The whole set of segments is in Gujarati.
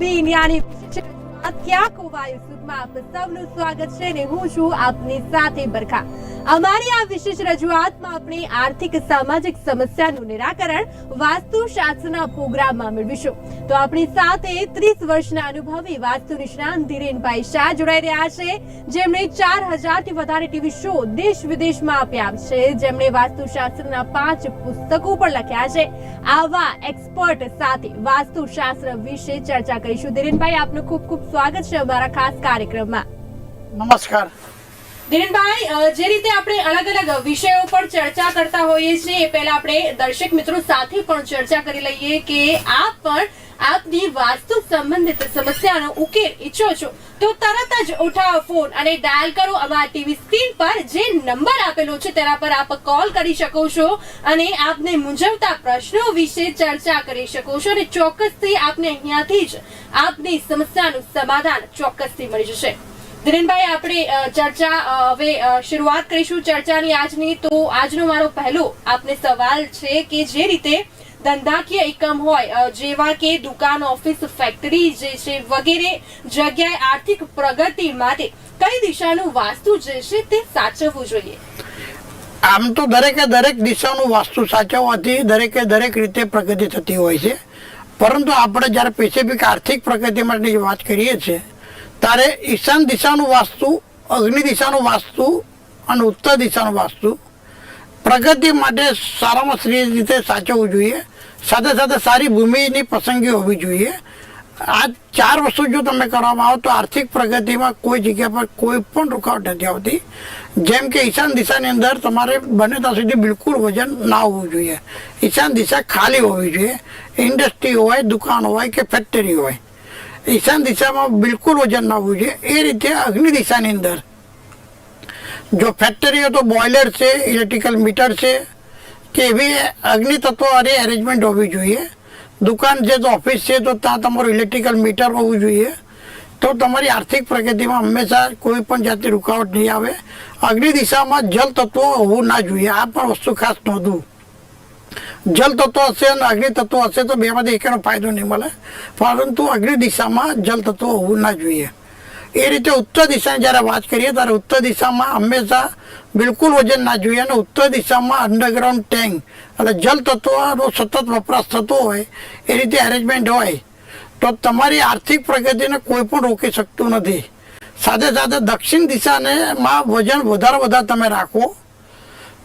beyin yani. Atya kovayısı સુખમાં આપ સૌનું સ્વાગત છે ને હું છું આપની સાથે બરખા. અમારી આ વિશેષ રજૂઆતમાં આપણે આર્થિક સામાજિક સમસ્યાનું નિરાકરણ વાસ્તુશાસ્ત્રના પ્રોગ્રામમાં મેળવીશું. તો આપણી સાથે ત્રીસ વર્ષના અનુભવી વાસ્તુ નિષ્ણાંત ધીરેનભાઈ શાહ જોડાઈ રહ્યા છે. જેમણે ચાર હજારથી વધારે ટીવી શો દેશ વિદેશમાં આપ્યા છે. જેમણે વાસ્તુશાસ્ત્રના પાંચ પુસ્તકો પણ લખ્યા છે. આવા એક્સપર્ટ સાથે વાસ્તુશાસ્ત્ર વિશે ચર્ચા કરીશું. ધીરેનભાઈ, આપનું ખૂબ ખૂબ સ્વાગત છે અમારા ખાસ કાર્યક્રમમાં. નમસ્કાર. ધીરેનભાઈ જે રીતે આપણે અલગ અલગ વિષયો પર ચર્ચા કરતા હોઈએ છીએ, એ પહેલા આપણે દર્શક મિત્રો સાથે પણ ચર્ચા કરી લઈએ કે આપ પણ આપની વાસ્તુ સંબંધિત સમસ્યાનો ઉકેલ ઈચ્છો છો. તો તરત જ ઉઠાવો ફોન અને ડાયલ કરો અમારા ટીવી સ્ક્રીન પર જે નંબર આપેલો છે તેના પર આપ કોલ કરી શકો છો અને આપને મૂંઝવતા પ્રશ્નો વિશે ચર્ચા કરી શકો છો અને ચોક્કસથી આપને અહીંયાથી જ આપની સમસ્યાનું સમાધાન ચોક્કસથી મળી જશે. ધીરેનભાઈ, આપણે ચર્ચા હવે શરૂઆત કરીશું ચર્ચાની આજની. તો આજનો મારો પહેલો આપને સવાલ છે કે જે રીતે ધંધાકીય એકમ હોય જેવા કે દુકાન, ઓફિસ, ફેક્ટરી જે છે વગેરે જગ્યાએ આર્થિક પ્રગતિ માટે કઈ દિશાનું વાસ્તુ જે છે તે સાચવવું જોઈએ? આમ તો દરેકે દરેક દિશાનું વાસ્તુ સાચવવાથી દરેકે દરેક રીતે પ્રગતિ થતી હોય છે. પરંતુ આપણે જ્યારે સ્પેસિફિક આર્થિક પ્રગતિ માટેની વાત કરીએ છીએ ત્યારે ઈશાન દિશાનું વાસ્તુ, અગ્નિ દિશાનું વાસ્તુ અને ઉત્તર દિશાનું વાસ્તુ પ્રગતિ માટે સારામાં સારી રીતે સાચવવું જોઈએ. સાથે સાથે સારી ભૂમિની પસંદગી હોવી જોઈએ. આ ચાર વસ્તુ જો તમે કરવામાં આવો તો આર્થિક પ્રગતિમાં કોઈ જગ્યા પર કોઈ પણ રૂકાવટ નથી આવતી. જેમ કે ઈશાન દિશાની અંદર તમારે બને ત્યાં સુધી બિલકુલ વજન ના હોવું જોઈએ. ઈશાન દિશા ખાલી હોવી જોઈએ. ઇન્ડસ્ટ્રી હોય, દુકાન હોય કે ફેક્ટરી હોય. ઈશાન દિશામાં બિલકુલ વજન ન હોવું જોઈએ. એ રીતે અગ્નિ દિશાની અંદર. જો ફેક્ટરીઓ તો બોઇલર છે ઇલેક્ટ્રિકલ મીટર છે કે એવી અગ્નિ તત્વો વાળી એરેન્જમેન્ટ હોવી જોઈએ. દુકાન છે તો ઓફિસ છે, તો ત્યાં તમારું ઇલેક્ટ્રિકલ મીટર હોવું જોઈએ. તો તમારી આર્થિક પ્રગતિમાં હંમેશા કોઈ પણ જાતની રૂકાવટ નહીં આવે. અગ્નિ દિશામાં જલ તત્વો હોવું ના જોઈએ. આ પણ વસ્તુ ખાસ નોંધવું. જલ તત્વ હશે અને અગ્નિ તત્વ હશે તો બેમાંથી એકેનો ફાયદો નહીં મળે. પરંતુ અગ્નિ દિશામાં જલ તત્વ હોવું ના જોઈએ. એ રીતે ઉત્તર દિશાની જ્યારે વાત કરીએ ત્યારે ઉત્તર દિશામાં હંમેશા બિલકુલ વજન ના જોઈએ અને ઉત્તર દિશામાં અંડરગ્રાઉન્ડ ટેન્ક એટલે જલ તત્વનો સતત વપરાશ થતો હોય, એ રીતે એરેન્જમેન્ટ હોય, તો તમારી આર્થિક પ્રગતિને કોઈ પણ રોકી શકતું નથી. સાથે સાથે દક્ષિણ દિશાને માં વજન વધારે વધારે તમે રાખો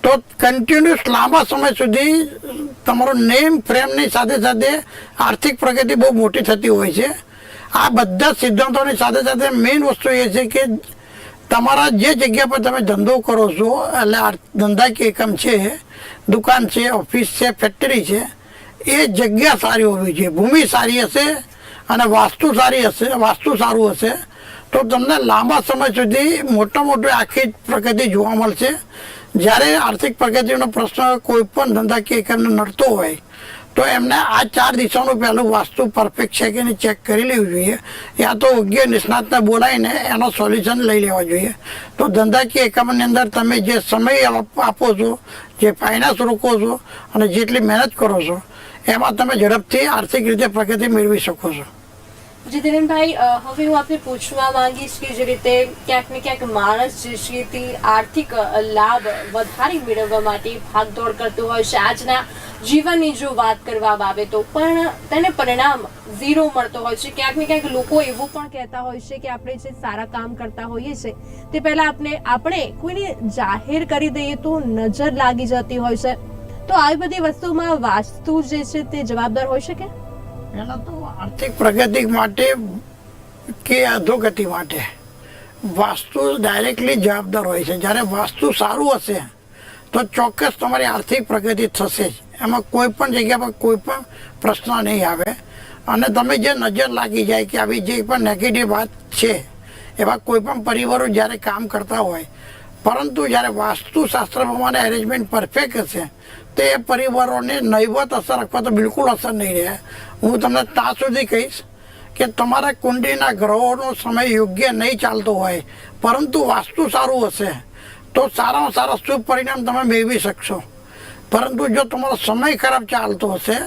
તો કન્ટિન્યુઅસ લાંબા સમય સુધી તમારો નેમ ફ્રેમની સાથે સાથે આર્થિક પ્રગતિ બહુ મોટી થતી હોય છે. આ બધા સિદ્ધાંતોની સાથે સાથે મેઇન વસ્તુ એ છે કે તમારા જે જગ્યા પર તમે ધંધો કરો છો, એટલે ધંધાકીય એકમ છે, દુકાન છે, ઓફિસ છે ફેક્ટરી છે, એ જગ્યા સારી હોવી જોઈએ. ભૂમિ સારી હશે અને વાસ્તુ સારી હશે, વાસ્તુ સારું હશે. તો તમને લાંબા સમય સુધી મોટા મોટી આખી પ્રગતિ જોવા મળશે. જ્યારે આર્થિક પ્રગતિનો પ્રશ્ન કોઈ પણ ધંધાકીય એકમને નડતો હોય, તો એમને આ ચાર દિશાનું પહેલું વાસ્તુ પરફેક્ટ છે કે નહીં ચેક કરી લેવું જોઈએ. યા તો યોગ્ય નિષ્ણાતને બોલાવીને એનો સોલ્યુશન લઈ લેવા જોઈએ. તો ધંધાકીય એકમની અંદર તમે જે સમય આપો છો, જે ફાઇનાન્સ રોકો છો અને જેટલી મહેનત કરો છો, એમાં તમે ઝડપથી આર્થિક રીતે પ્રગતિ મેળવી શકો છો. જીતેનભાઈ હવે હું આપને પૂછવા માંગીશ કે જે રીતે ક્યાંક ને ક્યાંક માણસ જે છે તે આર્થિક લાભ વધારે મેળવવા માટે ભાગદોડ કરતો હોય છે. આજના જીવનની જો વાત કરવામાં આવે તો પણ તેને પરિણામ ઝીરો મળતો હોય છે. ક્યાંક ને ક્યાંક લોકો એવું પણ કહેતા હોય છે કે આપણે જે સારા કામ કરતા હોઈએ છે, તે પહેલા આપણે આપણે કોઈને જાહેર કરી દઈએ તો નજર લાગી જતી હોય છે. તો આવી બધી વસ્તુમાં વાસ્તુ જે છે તે જવાબદાર હોઈ શકે? એના તો આર્થિક પ્રગતિ માટે કે અધોગતિ માટે. વાસ્તુ ડાયરેક્ટલી જવાબદાર હોય છે. જ્યારે વાસ્તુ સારું હશે, તો ચોક્કસ તમારી આર્થિક પ્રગતિ થશે જ. એમાં કોઈ પણ જગ્યા પર કોઈ પણ પ્રશ્ન નહીં આવે. અને તમે જે નજર લાગી જાય કે આવી જે પણ નેગેટિવ વાત છે, એવા કોઈ પણ પરિવારો જ્યારે કામ કરતા હોય પરંતુ જ્યારે વાસ્તુશાસ્ત્ર પ્રમાણે એરેન્જમેન્ટ પરફેક્ટ હશે, તો એ પરિવારોને નહીવત અસર અથવા તો બિલકુલ અસર નહીં રહે. હું તમને ત્યાં સુધી કહીશ કે તમારા કુંડીના ગ્રહોનો સમય યોગ્ય નહીં ચાલતો હોય, પરંતુ વાસ્તુ સારું હશે, તો સારામાં સારા શુભ પરિણામ તમે મેળવી શકશો. પરંતુ જો તમારો સમય ખરાબ ચાલતો હશે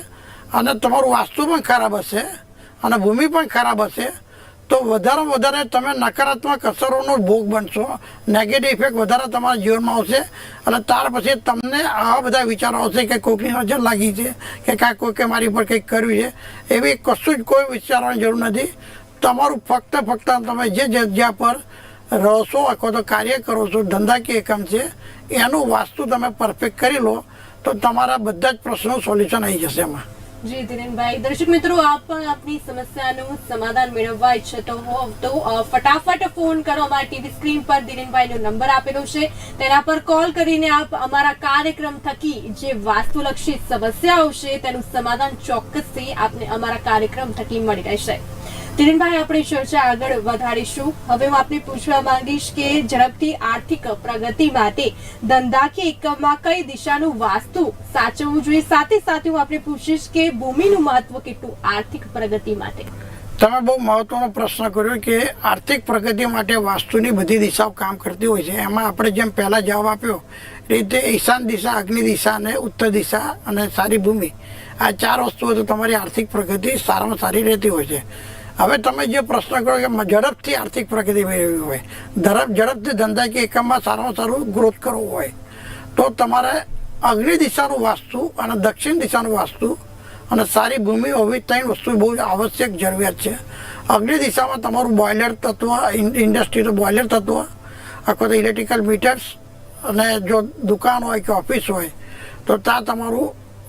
અને તમારું વાસ્તુ પણ ખરાબ હશે અને ભૂમિ પણ ખરાબ હશે તો વધારે વધારે તમે નકારાત્મક અસરોનો ભોગ બનશો. નેગેટિવ ઇફેક્ટ વધારે તમારા જીવનમાં આવશે. અને ત્યાર પછી તમને આવા બધા વિચારો આવશે કે કોઈકની નજર લાગી છે, કે કાંઈ કોઈકે મારી પર કંઈક કર્યું છે. એવી કશું જ કોઈ વિચારવાની જરૂર નથી. તમારું ફક્ત ફક્ત તમે જે જગ્યા પર રહો છો અથવા તો કાર્ય કરો છો, ધંધાકીય એકમ છે, એનું વાસ્તુ તમે પરફેક્ટ કરી લો, તો તમારા બધા જ પ્રશ્નો સોલ્યુશન આવી જશે એમાં. જી ધીરેનભાઈ દર્શક મિત્રો, આપ પણ આપની સમસ્યાનું સમાધાન મેળવવા ઈચ્છતો હો તો ફટાફટ ફોન કરો અમારા ટીવી સ્ક્રીન પર. ધીરેનભાઈનો નંબર આપેલો છે. તેના પર કોલ કરીને આપ અમારા કાર્યક્રમ થકી જે વાસ્તુલક્ષી સમસ્યાઓ છે તેનું સમાધાન ચોક્કસથી આપને અમારા કાર્યક્રમ થકી મળી રહેશે. ધીરેનભાઈ આપણે ચર્ચા આગળ વધારીશું. હવે હું આપને પૂછવા માંગીશ કે ઝડપથી આર્થિક પ્રગતિ માટે ધંધાકીય એકમમાં કઈ દિશાનું વાસ્તુ સાચવવું જોઈએ? સાથે સાથે હું આપને પૂછીશ કે ભૂમિનું મહત્વ કેટલું આર્થિક પ્રગતિ માટે? તમે બહુ મહત્વનો પ્રશ્ન કર્યો કે આર્થિક પ્રગતિ માટે વાસ્તુની બધી દિશાઓ કામ કરતી હોય છે. એમાં આપણે જેમ પહેલાં જવાબ આપ્યો રીતે ઈશાન દિશા, અગ્નિ દિશા અને ઉત્તર દિશા અને સારી ભૂમિ. આ ચાર વસ્તુઓ તો તમારી આર્થિક પ્રગતિ સારામાં સારી રહેતી હોય છે. હવે તમે જે પ્રશ્ન કરો કે ઝડપથી આર્થિક પ્રગતિ મેળવવી હોય ધરપ ઝડપથી ધંધાકીય એકમમાં સારામાં સારું ગ્રોથ કરવું હોય, તો તમારે અગ્નિ દિશાનું વાસ્તુ અને દક્ષિણ દિશાનું વાસ્તુ અને સારી ભૂમિ હોવી ત્રણ વસ્તુ બહુ આવશ્યક જરૂરિયાત છે. અગ્નિ દિશામાં તમારું બોઇલર તત્વ ઇન્ડસ્ટ્રીનું બોઇલર તત્વ અથવા તો ઇલેક્ટ્રિકલ મીટર્સ અને જો દુકાન હોય કે ઓફિસ હોય, તો ત્યાં તમારું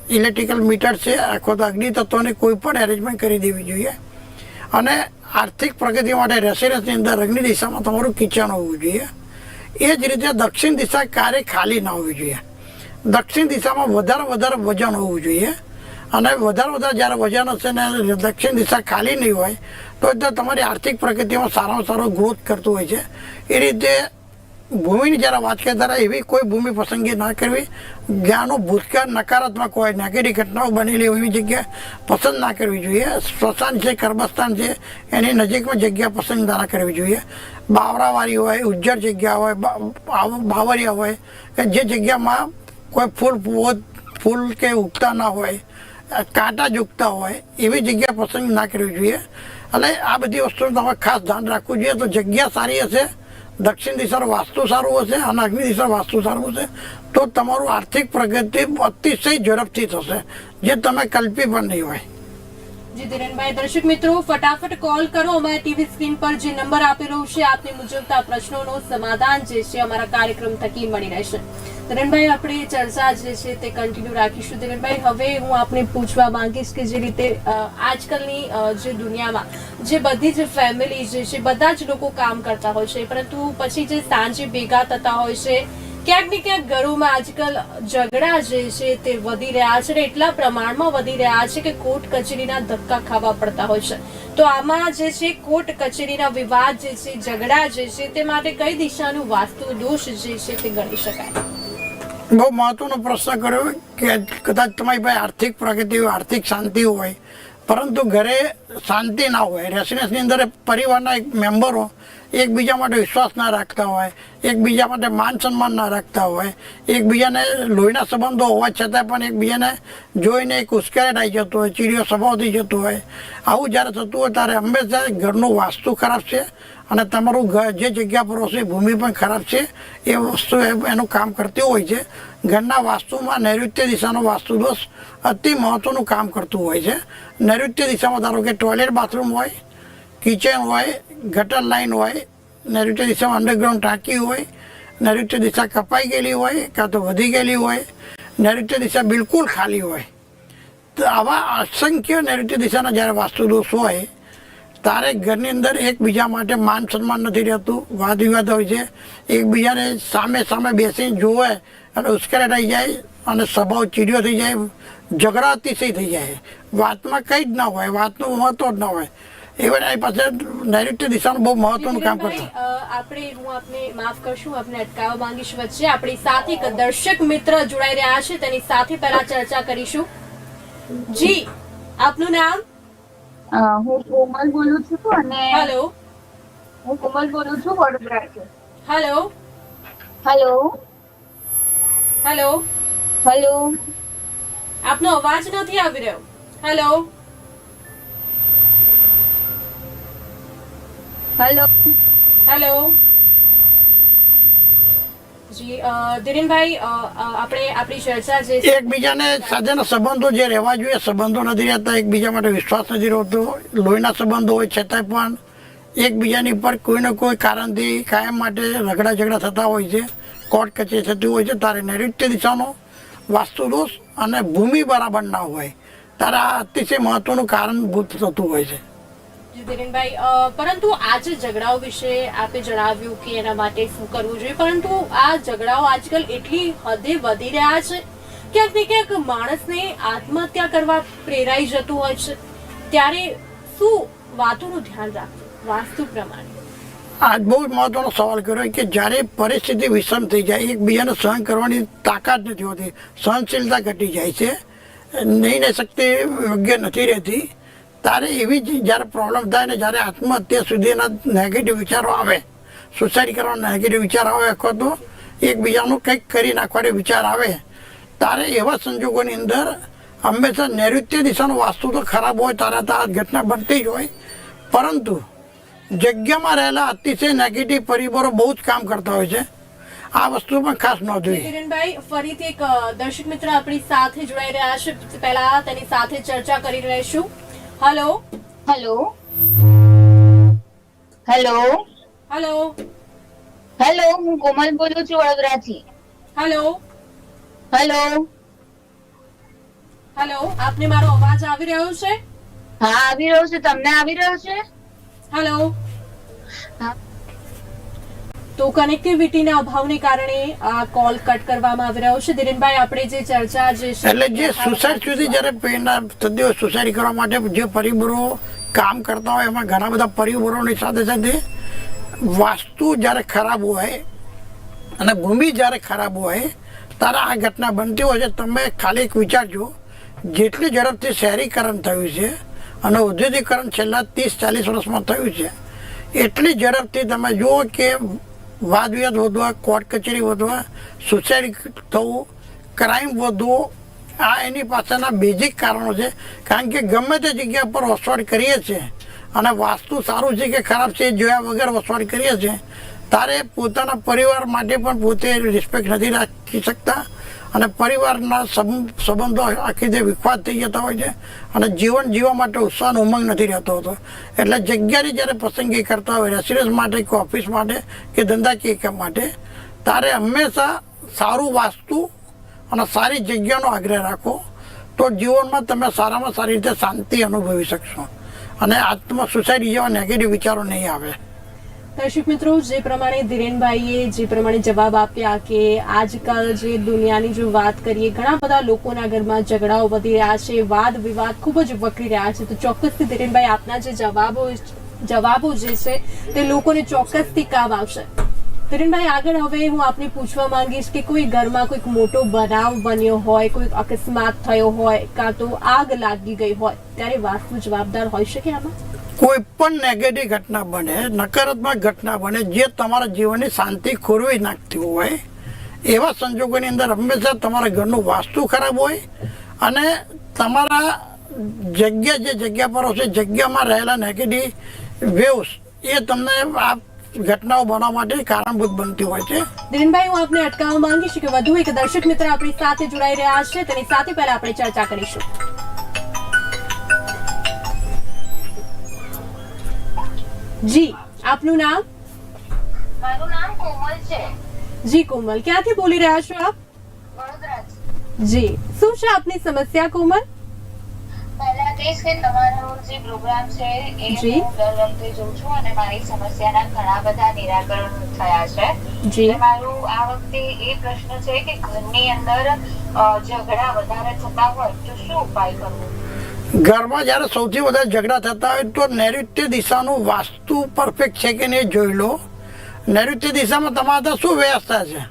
ઇલેક્ટ્રિકલ મીટર છે અથવા તો અગ્નિ તત્વની કોઈ પણ એરેન્જમેન્ટ કરી દેવી જોઈએ. અને આર્થિક પ્રગતિ માટે રેસિડન્સની અંદર અગ્નિ દિશામાં તમારું કિચન હોવું જોઈએ. એ જ રીતે દક્ષિણ દિશા ક્યારેય ખાલી ના હોવી જોઈએ. દક્ષિણ દિશામાં વધારે વધારે વજન હોવું જોઈએ. અને વધારે વધારે જ્યારે વજન હશે ને દક્ષિણ દિશા ખાલી નહીં હોય, તો તમારી આર્થિક પ્રગતિમાં સારામાં સારો ગ્રોથ કરતું હોય છે. એ રીતે ભૂમિની વાત કરીએ ત્યારે એવી કોઈ ભૂમિ પસંદગી ના કરવી. જ્યાંનો ભૂતકાળ નકારાત્મક હોય નેગેટિવ ઘટનાઓ બનેલી એવી જગ્યા પસંદ ના કરવી જોઈએ. સ્મશાન છે, કર્મસ્થાન છે, એની નજીકમાં જગ્યા પસંદ ના કરવી જોઈએ. બાવરાવાળી હોય, ઉજ્જડ જગ્યા હોય બાવરિયા હોય, કે જે જગ્યામાં કોઈ ફૂલ ફૂલ કે ઉગતા ના હોય કાંટા જ ઉગતા હોય, એવી જગ્યા પસંદ ના કરવી જોઈએ. એટલે આ બધી વસ્તુનું તમારે ખાસ ધ્યાન રાખવું જોઈએ. તો જગ્યા સારી હશે દક્ષિણ દિશાનું વાસ્તુ સારું હશે અને અગ્નિ દિશાનું વાસ્તુ સારું હશે, તો તમારું આર્થિક પ્રગતિ અતિશય ઝડપથી થશે, જે તમે કલ્પી પણ નહીં હોય. જી ધીરેનભાઈ, દર્શક મિત્રો, ફટાફટ કોલ કરો. અમારા ટીવી સ્ક્રીન પર જે નંબર આપેલો છે, આપની મુજબતા પ્રશ્નોનું સમાધાન જે છે, અમારા કાર્યક્રમ થકી મળી રહેશે. ધીરેનભાઈ આપણે ચર્ચા જે છે તે કન્ટિન્યુ રાખીશું. ધીરેનભાઈ હવે હું આપને પૂછવા માંગીશ કે જે રીતે આજકાલની જે દુનિયામાં જે બધી જ ફેમિલી જે છે, બધા જ લોકો કામ કરતા હોય છે, પરંતુ પછી જે સાંજે ભેગા થતા હોય છે, ક્યાંક ને ક્યાંક ઘરોમાં આજકાલ ઝઘડા જે છે તે વધી રહ્યા છે ને એટલા પ્રમાણમાં વધી રહ્યા છે કે કોર્ટ કચેરીના ધક્કા ખાવા પડતા હોય છે. તો આમાં જે છે કોર્ટ કચેરીના વિવાદ જે છે, ઝઘડા જે છે તે માટે કઈ દિશાનું વાસ્તુ દોષ જે છે તે ગણી શકાય? બહુ મહત્વનો પ્રશ્ન કર્યો કે કદાચ તમારી પાસે આર્થિક પ્રગતિ હોય, આર્થિક શાંતિ હોય, પરંતુ ઘરે શાંતિ ના હોય રેસિડેન્સની અંદર પરિવારના એક મેમ્બરો એકબીજા માટે વિશ્વાસ ના રાખતા હોય, એકબીજા માટે માન સન્માન ના રાખતા હોય, એકબીજાને લોહીના સંબંધો હોવા છતાં પણ એકબીજાને જોઈને એક ઉશ્કેરાટ આવી જતો હોય, ચીડિયો સ્વભાવ થઈ જતો હોય. આવું જ્યારે થતું હોય ત્યારે હંમેશા ઘરનું વાસ્તુ ખરાબ છે અને તમારું ઘર, જે જગ્યા પર હશે, ભૂમિ પણ ખરાબ છે. એ વસ્તુ એનું કામ કરતી હોય છે. ઘરના વાસ્તુમાં નૈઋત્ય દિશાનો વાસ્તુ દોષ અતિ મહત્ત્વનું કામ કરતું હોય છે. નૈઋત્ય દિશામાં ધારો કે ટોયલેટ બાથરૂમ હોય, કિચન હોય, ગટર લાઈન હોય, નૈઋત્ય દિશામાં અંડરગ્રાઉન્ડ ટાંકી હોય, નૈઋત્ય દિશા કપાઈ ગયેલી હોય કાં તો વધી ગયેલી હોય, નૈઋત્ય દિશા બિલકુલ ખાલી હોય. તો આવા અસંખ્ય નૈઋત્ય દિશાના જ્યારે વાસ્તુ દોષ હોય તારે ઘરની અંદર એકબીજા માટે માન સન્માન નથી રહેતું વાદ વિવાદ હોય છે. એકબીજાને સામે સામે બેસીને જોવે અને ઉશ્કેરા રહી જાય અને સ્વભાવ ચીડિયો થઈ જાય ઝઘડા અતિશય થઈ જાય. વાતમાં કંઈ જ ના હોય વાતનું મહત્વ જ ના હોય. એવન આઈ પાસે નૈઋત્ય દિશાનું બહુ મહત્વનું કામ કરતું. આપણે હું આપને માફ કરશું આપને અટકાવવા માંગીશ વચ્ચે. આપણી સાથે એક દર્શક મિત્ર જોડાઈ રહ્યા છે તેની સાથે પહેલા ચર્ચા કરીશું. જી આપનું નામ? હું કોમલ બોલું છું અને હેલો હું કોમલ બોલું છું વડોદરાથી હેલો હેલો હેલો હેલો આપનો અવાજ નથી આવી રહ્યો. હેલો હેલો હેલો જી ધીરેનભાઈ આપણે આપણી ચર્ચા જે એકબીજાને સાથેના સંબંધો જે રહેવા જોઈએ, સંબંધો નથી રહેતા, એકબીજા માટે વિશ્વાસ નથી રહેતો, લોહીના સંબંધો હોય છતાંય પણ એકબીજાની પર કોઈને કોઈ કારણથી કાયમ માટે રગડા ઝઘડા થતા હોય છે, કોર્ટ કચેરી થતી હોય છે તારે નૈઋત્ય દિશાનો વાસ્તુ દોષ અને ભૂમિ બરાબર ના હોય તારે આ અતિશય મહત્વનું કારણભૂત થતું હોય છે. ધીરેનભાઈ પરંતુ આ જે ઝઘડાઓ વિશે આપે જણાવ્યું કે એના માટે શું કરવું જોઈએ, પરંતુ આ ઝઘડાઓ આજકાલ એટલી હદે વધી રહ્યા છે. ક્યાંક ને ક્યાંક માણસને આત્મહત્યા કરવા પ્રેરાઈ જતું હોય છે. ત્યારે શું વાતોનું ધ્યાન રાખવું? વાસ્તુ પ્રમાણે. આ બહુ મહત્વનો સવાલ કર્યો કે જ્યારે પરિસ્થિતિ વિષમ થઈ જાય, એકબીજાને સહન કરવાની તાકાત નથી હોતી, સહનશીલતા ઘટી જાય છે. નહીં શક્તિ યોગ્ય નથી રહેતી. ત્યારે એવી જ જ્યારે પ્રોબ્લેમ થાય ને જ્યારે આત્મહત્યા સુધીના નેગેટિવ વિચારો આવે સુસાઇડ કરવાના નેગેટિવ વિચાર આવે અથવા તો એકબીજાનું કંઈક કરી નાખવાનો વિચાર આવે, તારે એવા સંજોગોની અંદર હંમેશા નૈઋત્ય દિશાનું વાસ્તુ તો ખરાબ હોય, તારા તો આ ઘટના બનતી જ હોય. પરંતુ જગ્યામાં રહેલા અતિશય નેગેટિવ પરિબળો બહુ જ કામ કરતા હોય છે. આ વસ્તુ પણ ખાસ નોંધવી. કિરણભાઈ, ફરીથી એક દર્શક મિત્ર આપણી સાથે જોડાઈ રહ્યા છે. પહેલા તેની સાથે ચર્ચા કરી રહીશું. Hello hello hello hello hello હું કોમલ બોલું છું વડોદરાથી. હલો હેલો હેલો આપને મારો અવાજ આવી રહ્યો છે? હા આવી રહ્યો છે. તમને આવી રહ્યો છે? હલો હા. તો કનેક્ટિવિટીના અભાવને કારણે આ કોલ કટ કરવામાં આવી રહ્યો છે. ધીરેનભાઈ આપણે જે ચર્ચા જે છે એટલે જે સુસાઇડ સુધી જ્યારે પેના હોય સુસાઇડ કરવા માટે જે પરિબળો કામ કરતા હોય એમાં ઘણા બધા પરિબળોની સાથે સાથે વાસ્તુ જ્યારે ખરાબ હોય અને ભૂમિ જ્યારે ખરાબ હોય ત્યારે આ ઘટના બનતી હોય છે. તમે ખાલી એક વિચારજો જેટલી ઝડપથી શહેરીકરણ થયું છે અને ઔદ્યોગિકરણ છેલ્લા ત્રીસ ચાલીસ વર્ષમાં થયું છે એટલી ઝડપથી તમે જુઓ કે વાદ વિવાદ વધવા, કોર્ટ કચેરી વધવા સુસાઇડ થવું ક્રાઇમ વધવો, આ એની પાછળના બેઝિક કારણો છે. કારણ કે ગમે તે જગ્યા પર વસવાટ કરીએ છીએ અને વાસ્તુ સારું છે કે ખરાબ છે જોયા વગર વસવાટ કરીએ છીએ, તારે પોતાના પરિવાર માટે પણ પોતે રિસ્પેક્ટ નથી રાખી શકતા. અને પરિવારના સબ- સંબંધો આખી રીતે વિખવાદ થઈ જતા હોય છે અને જીવન જીવવા માટે ઉત્સાહનો ઉમંગ નથી રહેતો હોતો. એટલે જગ્યાની જ્યારે પસંદગી કરતા હોય રેસિડન્સ માટે કે ઓફિસ માટે કે ધંધાકીય કામ માટે તારે હંમેશા સારું વાસ્તુ અને સારી જગ્યાનો આગ્રહ રાખો, તો જીવનમાં તમે સારામાં સારી રીતે શાંતિ અનુભવી શકશો. અને આત્મ સુસાઇડ જેવા નેગેટિવ વિચારો નહીં આવે. દર્શક મિત્રો, જે પ્રમાણે ધીરેનભાઈએ જે પ્રમાણે જવાબ આપ્યા કે આજકાલ જે દુનિયાની જો વાત કરીએ, ઘણા બધા લોકોના ઘરમાં ઝઘડાઓ વધી રહ્યા છે, વાદ વિવાદ ખૂબ જ વકરી રહ્યા છે. તો ચોક્કસથી ધીરેનભાઈ આપના જે જવાબો જવાબો જે છે તે લોકોને ચોક્કસથી કામ આવશે. ધીરેનભાઈ આગળ હવે હું આપને પૂછવા માંગીશ કે કોઈ ઘરમાં કોઈક મોટો બનાવ બન્યો હોય, કોઈક અકસ્માત થયો હોય, કાં તો આગ લાગી ગઈ હોય, ત્યારે વાસ્તુ જવાબદાર હોઈ શકે આમાં? કોઈ પણ નેગેટિવ ઘટના બને, નકારાત્મક ઘટના બને, જે તમારા જીવનની શાંતિ ખોરવી નાખતી હોય, એવા સંજોગોની અંદર હંમેશા તમારા ઘરનું વાસ્તુ ખરાબ હોય અને તમારા જગ્યા જે જગ્યા પર હશે, જગ્યામાં રહેલા નેગેટિવ વેવ્સ એ તમને આ ઘટનાઓ બનવા માટે કારણભૂત બનતી હોય છે. દિનભાઈ હું આપને અટકાવવા માંગીશ કે વધુ એક દર્શક મિત્ર આપણી સાથે જોડાઈ રહ્યા છે. તેની સાથે પહેલા આપણે ચર્ચા કરીશું. જી આપનું નામ? મારું નામ કોમલ છે. જી કોમલ. ક્યાંથી બોલી રહ્યા છો આપ? વડોદરા જી. શું છે આપની સમસ્યા કોમલ? કહીશ કે તમારો જે પ્રોગ્રામ છે એ હું દર વખતે જોઉં છું અને મારી સમસ્યાના ઘણા બધા નિરાકરણ થયા છે. જી. મારું આ વખતે એ પ્રશ્ન છે કે ઘરની અંદર ઝઘડા વધારે થતા હોય તો શું ઉપાય કરવો? ઘરમાં જ્યારે સૌથી વધારે ઝઘડા થતા હોય તો નૈઋત્ય દિશાનું વાસ્તુ પરફેક્ટ છે કે નહીં જોઈ લો. નૈઋત્ય દિશામાં તમારા શું વ્યવસ્થા છે?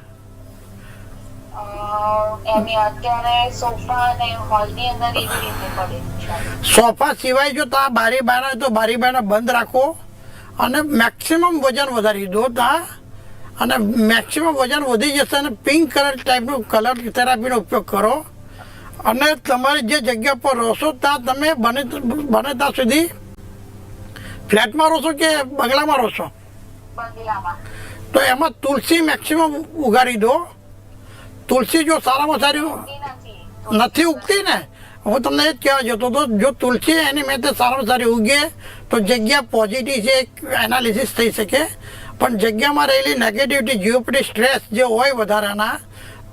એની અત્યારે સોફા અને હોલની અંદર એવી રીતે પડેલું સોફા સિવાય જો તા બારી હોય તો બારી બારણા બંધ રાખો અને મેક્સિમમ વજન વધારી દો ત્યાં અને મેક્સિમમ વજન વધી જશે અને પિંક કલર ટાઈપનું કલર થેરાપીનો ઉપયોગ કરો. અને તમારી જે જગ્યા પર રહો છો ત્યાં તમે બને બને ત્યાં સુધી ફ્લેટમાં રહો છો કે બંગલામાં રહો છો તો એમાં તુલસી મેક્સિમમ ઉગાડી દો. તુલસી જો સારામાં સારી નથી. ઉગતી ને? હું તમને એ જ કહેવા જતો હતો જો તુલસી એની મેં સારામાં સારી ઉગે તો જગ્યા પોઝિટિવ છે એનાલિસિસ થઈ શકે. પણ જગ્યામાં રહેલી નેગેટિવિટી જીઓપટી સ્ટ્રેસ જે હોય વધારાના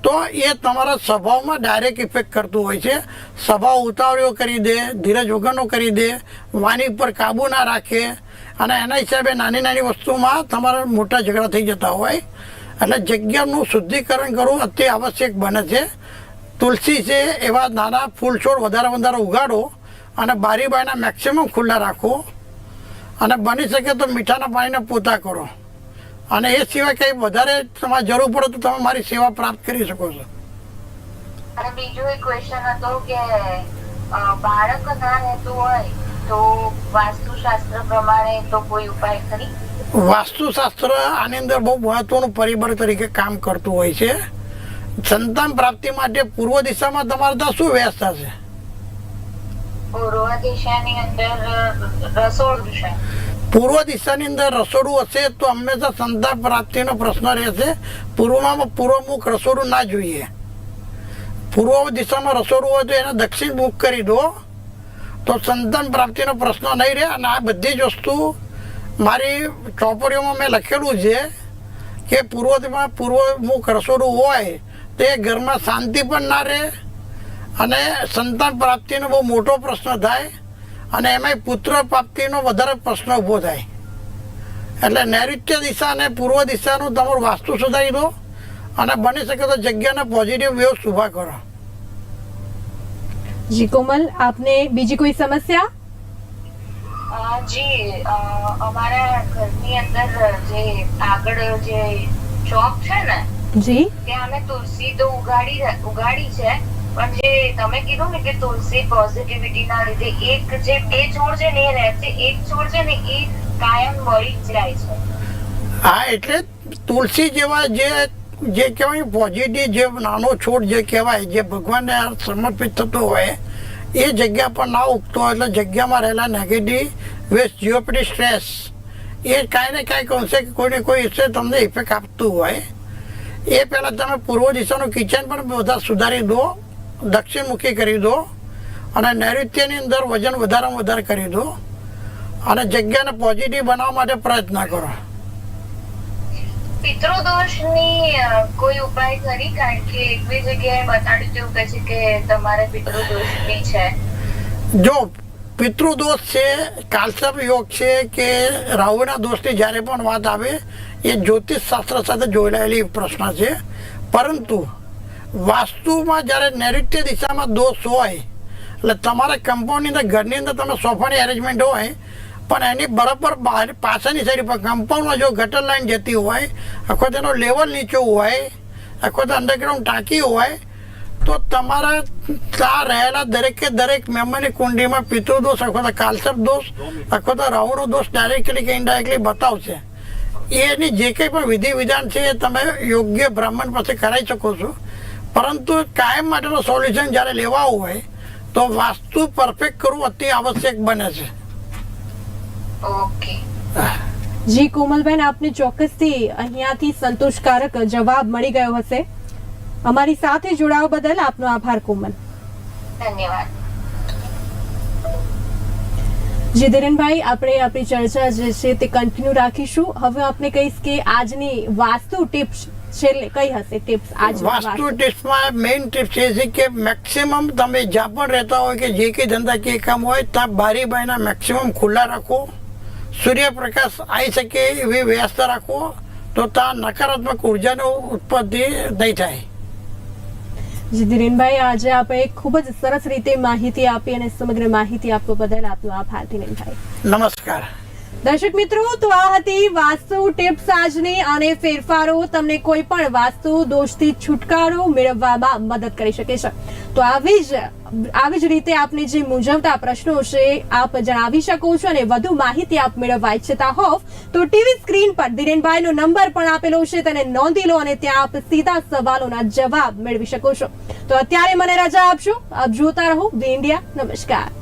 તો એ તમારા સ્વભાવમાં ડાયરેક્ટ ઇફેક્ટ કરતું હોય છે. સ્વભાવ ઉતાવળીઓ કરી દે ધીરજ વગરનો કરી દે વાણી ઉપર કાબુ ના રાખે. અને એના હિસાબે નાની નાની વસ્તુમાં તમારા મોટા ઝઘડા થઈ જતા હોય. એટલે જગ્યાનું શુદ્ધિકરણ કરવું અતિ આવશ્યક બને છે. તુલસી છે, એવા નાના ફૂલ છોડ વધારે વધારે ઉગાડો અને બારી બારીના મેક્સિમમ ખુલ્લા રાખો. અને બની શકે તો મીઠાના પાણીને પોતા કરો. અને એ સિવાય કંઈ વધારે તમારે જરૂર પડે તો તમે મારી સેવા પ્રાપ્ત કરી શકો છો. અને બીજો એક ક્વેશ્ચન હતો કે બાળક ના રહેતું હોય તો વાસ્તુશાસ્ત્ર પ્રમાણે તો કોઈ ઉપાય ખરી? વાસ્તુશાસ્ત્ર આની અંદર બહુ મહત્વનું પરિબળ તરીકે કામ કરતું હોય છે. સંતાન પ્રાપ્તિ માટે પૂર્વ દિશામાં તમારે ત્યાં શું વ્યસ્ત છે? પૂર્વ દિશાની અંદર રસોડું છે. પૂર્વ દિશાની અંદર રસોડું હશે તો હંમેશા સંતાન પ્રાપ્તિનો પ્રશ્ન રહેશે. પૂર્વમાં પૂર્વમુખ રસોડું ના જોઈએ. પૂર્વ દિશામાં રસોડું હોય તો એને દક્ષિણ મુખ કરી દો. તો સંતાન પ્રાપ્તિનો પ્રશ્ન નહીં રહે અને આ બધી જ વસ્તુ મારી ચોપડીઓમાં મેં લખેલું છે કે પૂર્વમાં પૂર્વમુખ રસોડું હોય તો એ ઘરમાં શાંતિ પણ ના રહે અને સંતાન પ્રાપ્તિનો બહુ મોટો પ્રશ્ન થાય અને એમાંય પુત્ર પ્રાપ્તિનો વધારે પ્રશ્ન ઊભો થાય. એટલે નૈઋત્ય દિશા અને પૂર્વ દિશાનું તમારું વાસ્તુ સુધારી દો અને બની શકે તો જગ્યાને પોઝિટિવ વેવ ઊભા કરો. જી કોમલ આપને બીજી કોઈ સમસ્યા જી અ, અમારા ઘરની અંદર જે આગળ જે ચોક છે ને જી ત્યાં અમે તુલસી તો ઉગાડી ઉગાડી છે પણ જે તમે કીધું ને કે તુલસી પોઝિટિવિટી ના લીધે એક જે બે છોડ છે ને એ રહે છે એક છોડ છે ને એ કાયમ મળી જ જાય છે હા એટલે તુલસી જેવા જે જે કહેવાય, પોઝિટિવ જે નાનો છોડ જે કહેવાય, જે ભગવાનને સમર્પિત થતો હોય, એ જગ્યા પર ના ઉગતો એટલે જગ્યામાં રહેલા નેગેટિવ વેસ્ટ જીઓપીટી સ્ટ્રેસ એ કાંઈ ને કાંઈક અંશે કોઈને કોઈ હિસ્સે તમને ઇફેક્ટ આપતું હોય. એ પહેલાં તમે પૂર્વ દિશાનું કિચન પણ બધા સુધારી દો, દક્ષિણમુખી કરી દો, અને નૈઋત્યની અંદર વજન વધારેમાં વધારે કરી દો, અને જગ્યાને પોઝિટિવ બનાવવા માટે પ્રયત્ન કરો. પિતૃદોષની કોઈ ઉપાય ખરી? કારણ કે એક બે જગ્યાએ બતાડી દેવું કહે છે કે તમારે પિતૃદોષ બી છે. જો, પિતૃદોષ છે, કાલસર્પ યોગ છે કે રાહુના દોષની જ્યારે પણ વાત આવે, એ જ્યોતિષ શાસ્ત્ર સાથે જોડાયેલી પ્રશ્ન છે. પરંતુ વાસ્તુમાં જ્યારે નૈઋત્ય દિશામાં દોષ હોય, એટલે તમારા કમ્પાઉન્ડની અંદર, ઘરની અંદર તમે સોફાની એરેન્જમેન્ટ હોય પણ એની બરાબર પાછળની સાઈડ પર કમ્પાઉન્ડમાં જો ગટર લાઈન જતી હોય, આખો તેનો લેવલ નીચો હોય, આખો તો અંડરગ્રાઉન્ડ ટાંકી હોય, તો તમારા ત્યાં રહેલા દરેકે દરેક મેમ્બરની કુંડીમાં પિતૃદોષ અથવા તો કાલસર દોષ અથવા તો રાહુનો દોષ ડાયરેક્ટલી કે ઇન્ડાયરેક્ટલી બતાવશે. એની જે કંઈ પણ વિધિ વિધાન છે એ તમે યોગ્ય બ્રાહ્મણ પાસે કરાવી શકો છો. પરંતુ કાયમ માટેનો સોલ્યુશન જ્યારે લેવા હોય, તો વાસ્તુ પરફેક્ટ કરવું અતિ આવશ્યક બને છે. ઓકે જી કોમલબેન આપને ચોક્કસથી અહીંયાથી સંતોષકારક જવાબ મળી ગયો હશે. અમારી સાથે જોડાવા બદલ આપનો આભાર કોમલ. ધન્યવાદ. જી ધીરેનભાઈ આપણે આપણી ચર્ચા જે છે તે કન્ટિન્યુ રાખીશું. હવે આપણે કહીશ કે આજની વાસ્તુ ટિપ્સ છેલ્લે કઈ હશે ટિપ્સ આજ વાસ્તુ ટિપ્સમાં મેઇન ટિપ્સ એ છે કે મેક્સિમમ તમે જ્યાં પણ રહેતા હોય કે જે કંઈ ધંધાકીય કામ હોય ત્યાં બારી બારીના મેક્સિમમ ખુલ્લા રાખો. સૂર્યપ્રકાશ આવી શકે એવી વ્યવસ્થા રાખવો તો ત્યાં નકારાત્મક ઉર્જાનો ઉત્પત્તિ નહીં થાય. જી ધીરેનભાઈ આજે આપણે ખૂબ જ સરસ રીતે માહિતી આપી અને સમગ્ર માહિતી આપવા બદલ આપનો આભાર ધીરેનભાઈ. નમસ્કાર. દર્શક મિત્રો, તો આ હતી વાસ્તુ ટિપ્સ આજની અને ફેરફારો. તમને કોઈ પણ વાસ્તુ, દોષથી છુટકારો મેળવવામાં મદદ કરી શકે છે. તો આવી જ આવી જ રીતે આપને જે મૂંઝવતા પ્રશ્નો છે, આપ જણાવી શકો છો અને વધુ માહિતી આપ મેળવવા ઈચ્છતા હોવ, તો ટીવી સ્ક્રીન પર ધીરેનભાઈનો નંબર પણ આપેલો છે. તેને નોંધી લો અને ત્યાં આપ સીધા સવાલોના જવાબ મેળવી શકો છો. તો અત્યારે મને રજા આપશો. આપ જોતા રહો. V India. નમસ્કાર.